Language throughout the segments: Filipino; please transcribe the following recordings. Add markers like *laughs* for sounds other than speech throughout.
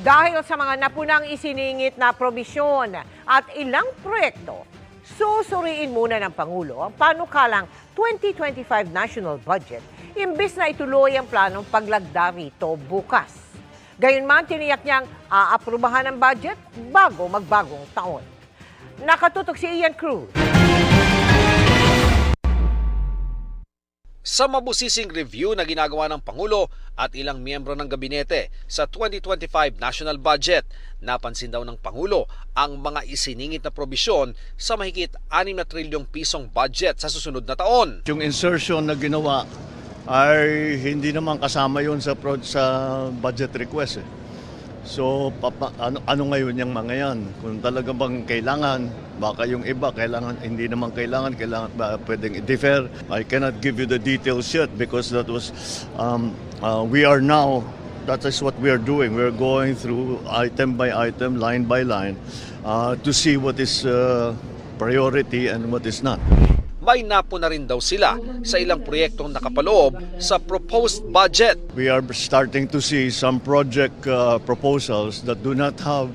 Dahil sa mga napunang isiningit na probisyon at ilang proyekto, susuriin muna ng Pangulo ang panukalang 2025 national budget imbis na ituloy ang planong paglagda rito bukas. Gayunman, tiniyak niyang aaprubahan ang budget bago magbagong taon. Nakatutok si Ian Cruz. Sa mabusising review na ginagawa ng Pangulo at ilang miyembro ng gabinete sa 2025 national budget, napansin daw ng Pangulo ang mga isiningit na probisyon sa mahigit 6 na trilyong pisong budget sa susunod na taon. Yung insertion na ginawa ay hindi naman kasama yon sa sa budget request. Eh. So papa, ano, ano ngayon yung mga yan? Kung talaga bang kailangan, baka yung iba kailangan hindi naman kailangan, kailangan ba pwedeng i-defer. I cannot give you the details yet because that was um, uh, we are now that is what we are doing. We're going through item by item, line by line uh, to see what is uh, priority and what is not. May napo na rin daw sila sa ilang proyektong nakapaloob sa proposed budget. We are starting to see some project uh, proposals that do not have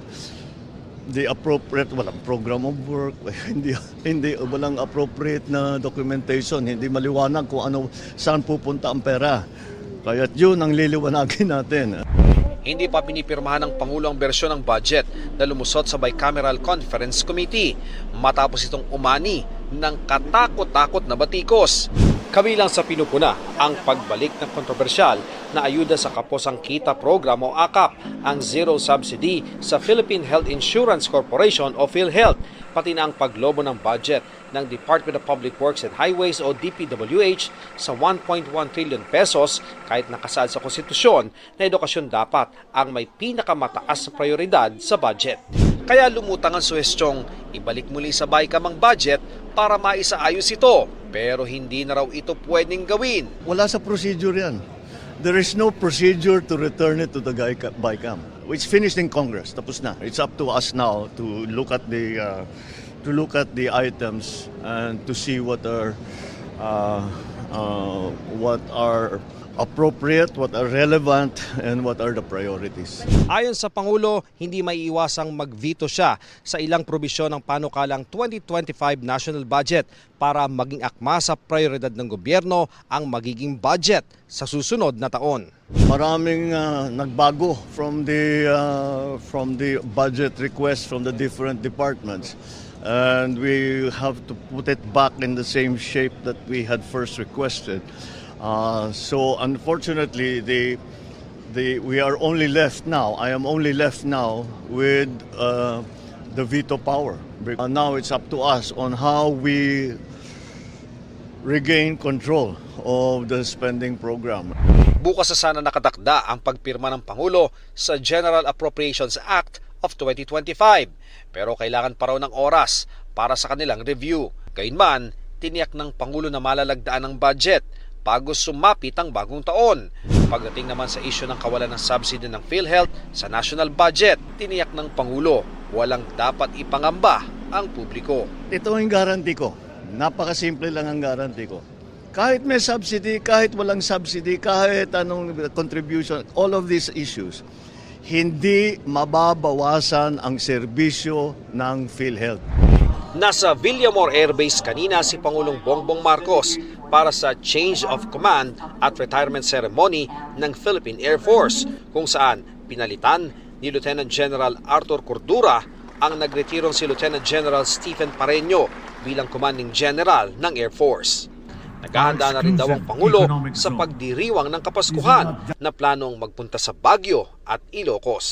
the appropriate walang program of work *laughs* hindi hindi walang appropriate na documentation hindi maliwanag kung ano saan pupunta ang pera. Kaya yun ang liliwanagin natin. Hindi pa pinipirmahan ng Pangulo ang bersyon ng budget na lumusot sa Bicameral Conference Committee. Matapos itong umani ng katakot-takot na batikos. Kabilang sa pinupuna ang pagbalik ng kontrobersyal na ayuda sa Kaposang Kita Program o AKAP, ang zero subsidy sa Philippine Health Insurance Corporation o PhilHealth, pati na ang paglobo ng budget ng Department of Public Works and Highways o DPWH sa 1.1 trillion pesos kahit nakasaad sa konstitusyon na edukasyon dapat ang may pinakamataas na prioridad sa budget. Kaya lumutang ang suhestyong ibalik muli sa BICAM budget para maisaayos ito. Pero hindi na raw ito pwedeng gawin. wala sa procedure yan. There is no procedure to return it to the BICAM it's finished in Congress. Tapos na. It's up to us now to look at the uh, to look at the items and to see what are uh, uh, what are appropriate, what are relevant, and what are the priorities. Ayon sa Pangulo, hindi maiiwasang mag-veto siya sa ilang probisyon ng panukalang 2025 national budget para maging akma sa prioridad ng gobyerno ang magiging budget sa susunod na taon. Maraming uh, nagbago from the uh, from the budget request from the different departments. And we have to put it back in the same shape that we had first requested. Uh, so unfortunately, the the we are only left now. I am only left now with uh, the veto power. Uh, now it's up to us on how we regain control of the spending program. Bukas sa sana nakatakda ang pagpirma ng Pangulo sa General Appropriations Act of 2025 pero kailangan pa raw ng oras para sa kanilang review. Gayunman, tiniyak ng Pangulo na malalagdaan ang budget bago sumapit ang bagong taon. Pagdating naman sa isyu ng kawalan ng subsidy ng PhilHealth sa national budget, tiniyak ng Pangulo walang dapat ipangamba ang publiko. Ito ang guarantee ko. Napakasimple lang ang guarantee ko. Kahit may subsidy, kahit walang subsidy, kahit anong contribution, all of these issues, hindi mababawasan ang serbisyo ng PhilHealth. Nasa Villamor Air Base kanina si Pangulong Bongbong Marcos para sa change of command at retirement ceremony ng Philippine Air Force kung saan pinalitan ni Lieutenant General Arthur Cordura ang nagretirong si Lieutenant General Stephen Pareño bilang commanding general ng Air Force. Naghahanda na rin daw ang Pangulo sa pagdiriwang ng Kapaskuhan na planong magpunta sa Baguio at Ilocos.